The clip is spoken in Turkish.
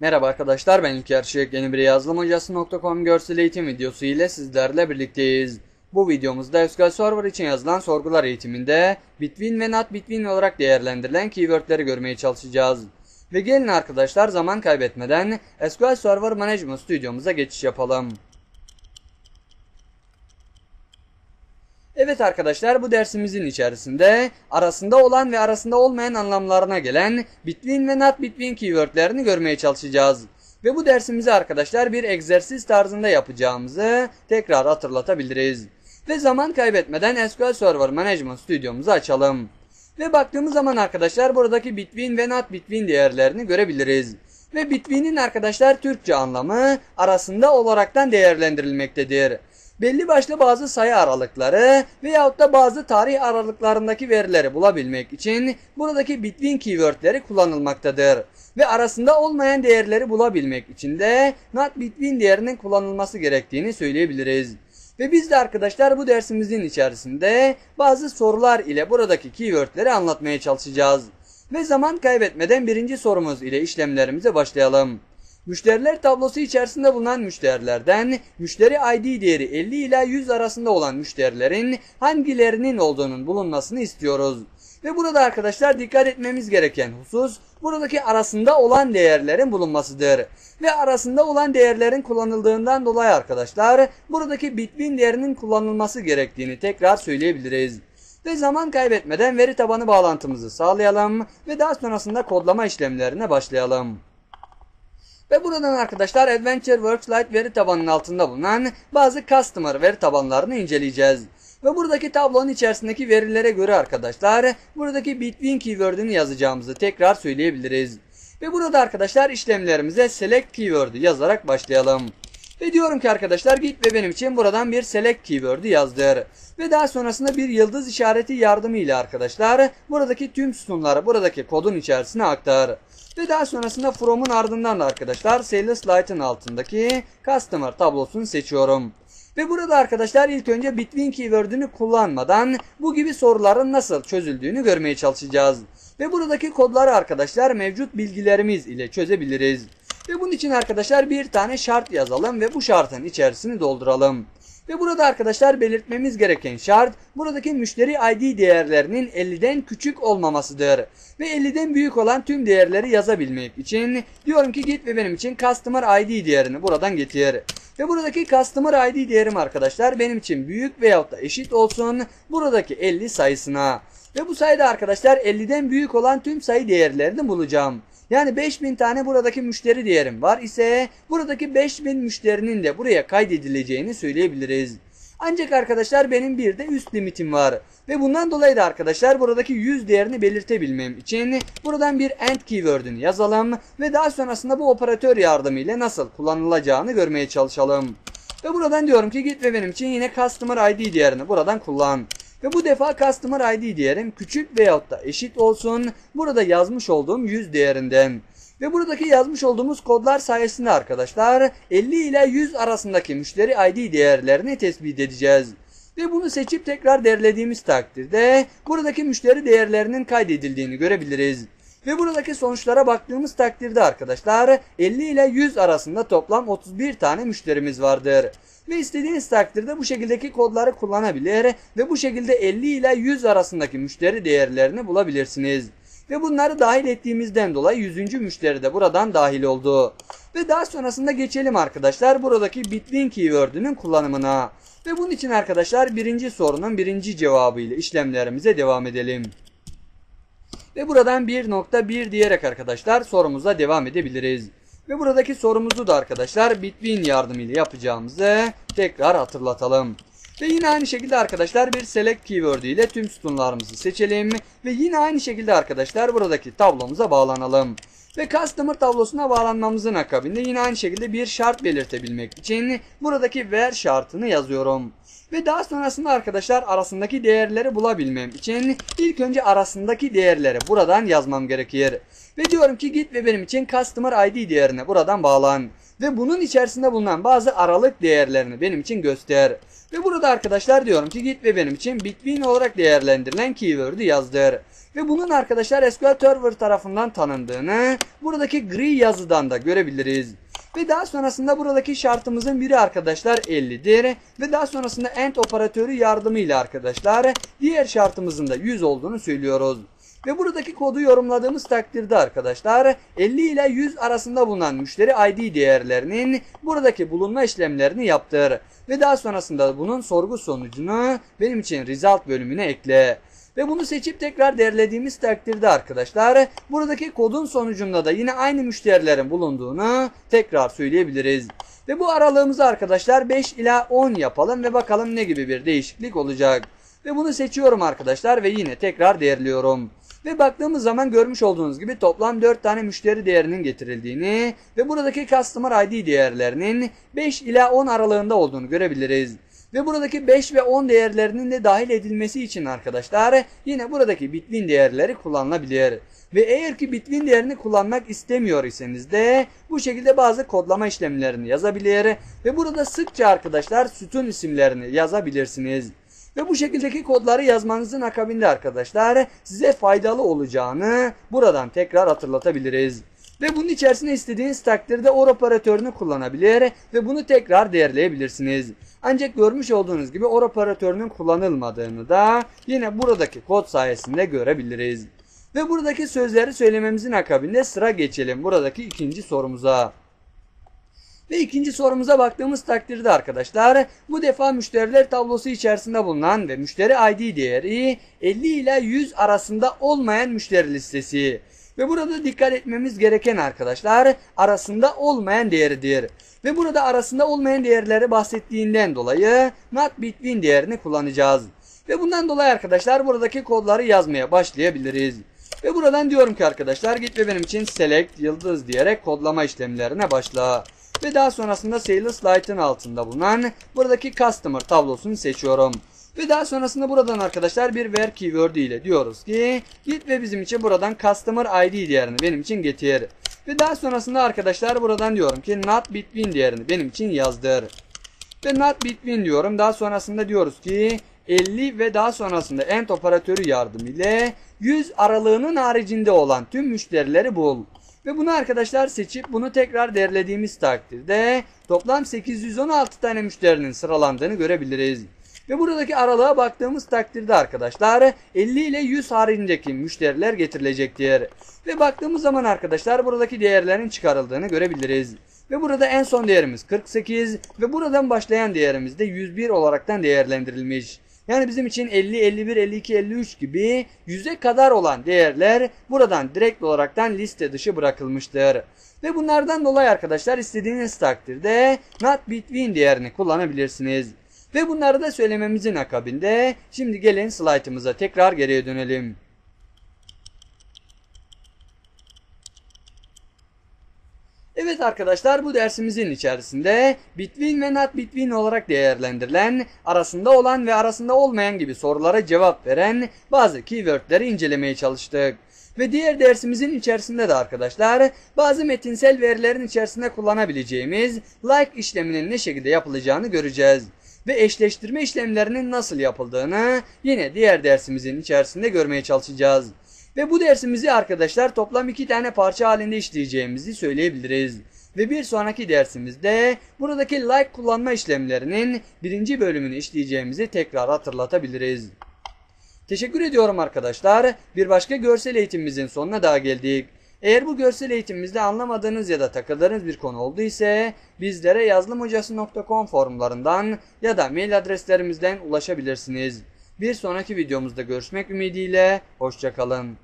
Merhaba arkadaşlar ben İlker Şık. Yeni bir yazılımhocası.com görsel eğitim videosu ile sizlerle birlikteyiz. Bu videomuzda SQL Server için yazılan sorgular eğitiminde between ve not between olarak değerlendirilen keywordleri görmeye çalışacağız. Ve gelin arkadaşlar zaman kaybetmeden SQL Server Management Studio'muza geçiş yapalım. Evet arkadaşlar bu dersimizin içerisinde arasında olan ve arasında olmayan anlamlarına gelen between ve not between keywordlerini görmeye çalışacağız. Ve bu dersimizi arkadaşlar bir egzersiz tarzında yapacağımızı tekrar hatırlatabiliriz. Ve zaman kaybetmeden SQL Server Management Studio'muzu açalım. Ve baktığımız zaman arkadaşlar buradaki between ve not between değerlerini görebiliriz. Ve between'in arkadaşlar Türkçe anlamı arasında olaraktan değerlendirilmektedir belli başlı bazı sayı aralıkları veyahut da bazı tarih aralıklarındaki verileri bulabilmek için buradaki between keywordleri kullanılmaktadır. Ve arasında olmayan değerleri bulabilmek için de not between değerinin kullanılması gerektiğini söyleyebiliriz. Ve biz de arkadaşlar bu dersimizin içerisinde bazı sorular ile buradaki keywordleri anlatmaya çalışacağız. Ve zaman kaybetmeden birinci sorumuz ile işlemlerimize başlayalım. Müşteriler tablosu içerisinde bulunan müşterilerden müşteri ID değeri 50 ila 100 arasında olan müşterilerin hangilerinin olduğunun bulunmasını istiyoruz. Ve burada arkadaşlar dikkat etmemiz gereken husus buradaki arasında olan değerlerin bulunmasıdır. Ve arasında olan değerlerin kullanıldığından dolayı arkadaşlar buradaki between değerinin kullanılması gerektiğini tekrar söyleyebiliriz. Ve zaman kaybetmeden veri tabanı bağlantımızı sağlayalım ve daha sonrasında kodlama işlemlerine başlayalım. Ve buradan arkadaşlar Adventure Works Lite veri tabanının altında bulunan bazı Customer veri tabanlarını inceleyeceğiz. Ve buradaki tablonun içerisindeki verilere göre arkadaşlar buradaki between keyword'ünü yazacağımızı tekrar söyleyebiliriz. Ve burada arkadaşlar işlemlerimize select keyword'ü yazarak başlayalım. Ve diyorum ki arkadaşlar git ve benim için buradan bir select keyword'ü yazdır. Ve daha sonrasında bir yıldız işareti yardımıyla arkadaşlar buradaki tüm sütunları buradaki kodun içerisine aktar. Ve daha sonrasında from'un ardından da arkadaşlar sales light'ın altındaki customer tablosunu seçiyorum. Ve burada arkadaşlar ilk önce between keyword'ünü kullanmadan bu gibi soruların nasıl çözüldüğünü görmeye çalışacağız. Ve buradaki kodları arkadaşlar mevcut bilgilerimiz ile çözebiliriz. Ve bunun için arkadaşlar bir tane şart yazalım ve bu şartın içerisini dolduralım. Ve burada arkadaşlar belirtmemiz gereken şart buradaki müşteri ID değerlerinin 50'den küçük olmamasıdır. Ve 50'den büyük olan tüm değerleri yazabilmek için diyorum ki git ve benim için customer ID değerini buradan getir. Ve buradaki customer ID değerim arkadaşlar benim için büyük veyahut da eşit olsun buradaki 50 sayısına. Ve bu sayıda arkadaşlar 50'den büyük olan tüm sayı değerlerini bulacağım. Yani 5000 tane buradaki müşteri değerim var ise buradaki 5000 müşterinin de buraya kaydedileceğini söyleyebiliriz. Ancak arkadaşlar benim bir de üst limitim var. Ve bundan dolayı da arkadaşlar buradaki 100 değerini belirtebilmem için buradan bir end keyword'ünü yazalım ve daha sonrasında bu operatör yardımıyla nasıl kullanılacağını görmeye çalışalım. Ve buradan diyorum ki git ve benim için yine customer ID değerini buradan kullan. Ve bu defa Customer ID değerim küçük veyahut da eşit olsun. Burada yazmış olduğum 100 değerinden. Ve buradaki yazmış olduğumuz kodlar sayesinde arkadaşlar 50 ile 100 arasındaki müşteri ID değerlerini tespit edeceğiz. Ve bunu seçip tekrar derlediğimiz takdirde buradaki müşteri değerlerinin kaydedildiğini görebiliriz. Ve buradaki sonuçlara baktığımız takdirde arkadaşlar 50 ile 100 arasında toplam 31 tane müşterimiz vardır. Ve istediğiniz takdirde bu şekildeki kodları kullanabilir ve bu şekilde 50 ile 100 arasındaki müşteri değerlerini bulabilirsiniz. Ve bunları dahil ettiğimizden dolayı 100. müşteri de buradan dahil oldu. Ve daha sonrasında geçelim arkadaşlar buradaki between keyword'ünün kullanımına. Ve bunun için arkadaşlar birinci sorunun birinci cevabı ile işlemlerimize devam edelim. Ve buradan 1.1 diyerek arkadaşlar sorumuza devam edebiliriz. Ve buradaki sorumuzu da arkadaşlar between yardımıyla yapacağımızı tekrar hatırlatalım. Ve yine aynı şekilde arkadaşlar bir select keyword ile tüm sütunlarımızı seçelim. Ve yine aynı şekilde arkadaşlar buradaki tablomuza bağlanalım. Ve customer tablosuna bağlanmamızın akabinde yine aynı şekilde bir şart belirtebilmek için buradaki ver şartını yazıyorum. Ve daha sonrasında arkadaşlar arasındaki değerleri bulabilmem için ilk önce arasındaki değerleri buradan yazmam gerekir. Ve diyorum ki git ve benim için customer ID değerini buradan bağlan. Ve bunun içerisinde bulunan bazı aralık değerlerini benim için göster. Ve burada arkadaşlar diyorum ki git ve benim için between olarak değerlendirilen keyword'ü yazdır. Ve bunun arkadaşlar SQL Server tarafından tanındığını buradaki gri yazıdan da görebiliriz. Ve daha sonrasında buradaki şartımızın biri arkadaşlar 50'dir. Ve daha sonrasında AND operatörü yardımıyla arkadaşlar diğer şartımızın da 100 olduğunu söylüyoruz. Ve buradaki kodu yorumladığımız takdirde arkadaşlar 50 ile 100 arasında bulunan müşteri ID değerlerinin buradaki bulunma işlemlerini yaptır. Ve daha sonrasında bunun sorgu sonucunu benim için result bölümüne ekle. Ve bunu seçip tekrar derlediğimiz takdirde arkadaşlar buradaki kodun sonucunda da yine aynı müşterilerin bulunduğunu tekrar söyleyebiliriz. Ve bu aralığımızı arkadaşlar 5 ila 10 yapalım ve bakalım ne gibi bir değişiklik olacak. Ve bunu seçiyorum arkadaşlar ve yine tekrar değerliyorum. Ve baktığımız zaman görmüş olduğunuz gibi toplam 4 tane müşteri değerinin getirildiğini ve buradaki Customer ID değerlerinin 5 ila 10 aralığında olduğunu görebiliriz. Ve buradaki 5 ve 10 değerlerinin de dahil edilmesi için arkadaşlar yine buradaki bitwin değerleri kullanılabilir. Ve eğer ki bitwin değerini kullanmak istemiyor iseniz de bu şekilde bazı kodlama işlemlerini yazabilir ve burada sıkça arkadaşlar sütun isimlerini yazabilirsiniz. Ve bu şekildeki kodları yazmanızın akabinde arkadaşlar size faydalı olacağını buradan tekrar hatırlatabiliriz. Ve bunun içerisine istediğiniz takdirde OR operatörünü kullanabilir ve bunu tekrar değerleyebilirsiniz. Ancak görmüş olduğunuz gibi OR operatörünün kullanılmadığını da yine buradaki kod sayesinde görebiliriz. Ve buradaki sözleri söylememizin akabinde sıra geçelim buradaki ikinci sorumuza. Ve ikinci sorumuza baktığımız takdirde arkadaşlar bu defa müşteriler tablosu içerisinde bulunan ve müşteri ID değeri 50 ile 100 arasında olmayan müşteri listesi. Ve burada dikkat etmemiz gereken arkadaşlar arasında olmayan değeridir. Ve burada arasında olmayan değerleri bahsettiğinden dolayı not between değerini kullanacağız. Ve bundan dolayı arkadaşlar buradaki kodları yazmaya başlayabiliriz. Ve buradan diyorum ki arkadaşlar git ve benim için select yıldız diyerek kodlama işlemlerine başla. Ve daha sonrasında Sales Light'ın altında bulunan buradaki Customer tablosunu seçiyorum. Ve daha sonrasında buradan arkadaşlar bir where keyword ile diyoruz ki git ve bizim için buradan Customer ID değerini benim için getir. Ve daha sonrasında arkadaşlar buradan diyorum ki not between değerini benim için yazdır. Ve not between diyorum. Daha sonrasında diyoruz ki 50 ve daha sonrasında end operatörü yardımıyla 100 aralığının haricinde olan tüm müşterileri bul. Ve bunu arkadaşlar seçip bunu tekrar derlediğimiz takdirde toplam 816 tane müşterinin sıralandığını görebiliriz. Ve buradaki aralığa baktığımız takdirde arkadaşlar 50 ile 100 haricindeki müşteriler getirilecektir. Ve baktığımız zaman arkadaşlar buradaki değerlerin çıkarıldığını görebiliriz. Ve burada en son değerimiz 48 ve buradan başlayan değerimiz de 101 olaraktan değerlendirilmiş. Yani bizim için 50, 51, 52, 53 gibi 100'e kadar olan değerler buradan direkt olaraktan liste dışı bırakılmıştır. Ve bunlardan dolayı arkadaşlar istediğiniz takdirde not between değerini kullanabilirsiniz. Ve bunları da söylememizin akabinde şimdi gelin slaytımıza tekrar geriye dönelim. Evet arkadaşlar bu dersimizin içerisinde between ve not between olarak değerlendirilen, arasında olan ve arasında olmayan gibi sorulara cevap veren bazı keywordleri incelemeye çalıştık. Ve diğer dersimizin içerisinde de arkadaşlar bazı metinsel verilerin içerisinde kullanabileceğimiz like işleminin ne şekilde yapılacağını göreceğiz. Ve eşleştirme işlemlerinin nasıl yapıldığını yine diğer dersimizin içerisinde görmeye çalışacağız. Ve bu dersimizi arkadaşlar toplam iki tane parça halinde işleyeceğimizi söyleyebiliriz. Ve bir sonraki dersimizde buradaki like kullanma işlemlerinin birinci bölümünü işleyeceğimizi tekrar hatırlatabiliriz. Teşekkür ediyorum arkadaşlar. Bir başka görsel eğitimimizin sonuna daha geldik. Eğer bu görsel eğitimimizde anlamadığınız ya da takıldığınız bir konu oldu ise bizlere yazılımhocası.com forumlarından ya da mail adreslerimizden ulaşabilirsiniz. Bir sonraki videomuzda görüşmek ümidiyle hoşçakalın.